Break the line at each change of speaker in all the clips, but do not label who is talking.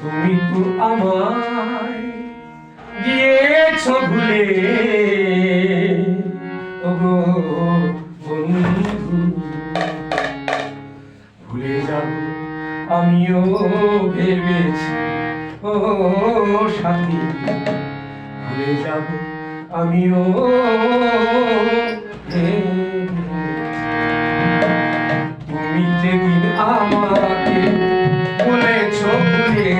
তুমি তো আমায় গিয়েছ ভুলে। ওগো ভুলে যাব আমিও ভেবেছি। ও সাথী, ভুলে যাব আমিও ভেবেছি।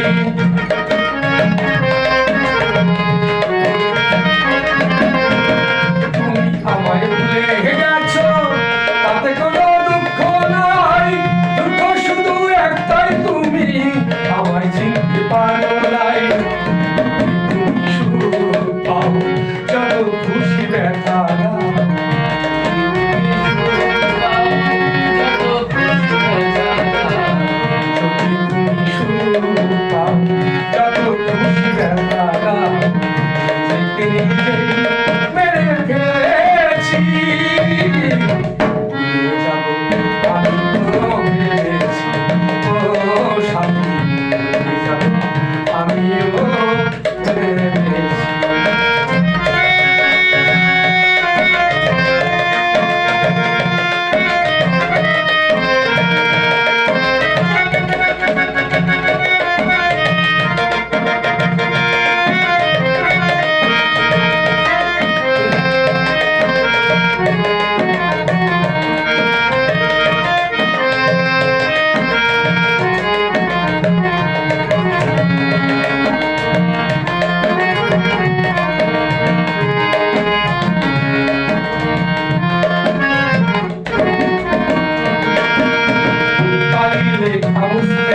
Thank
you. House.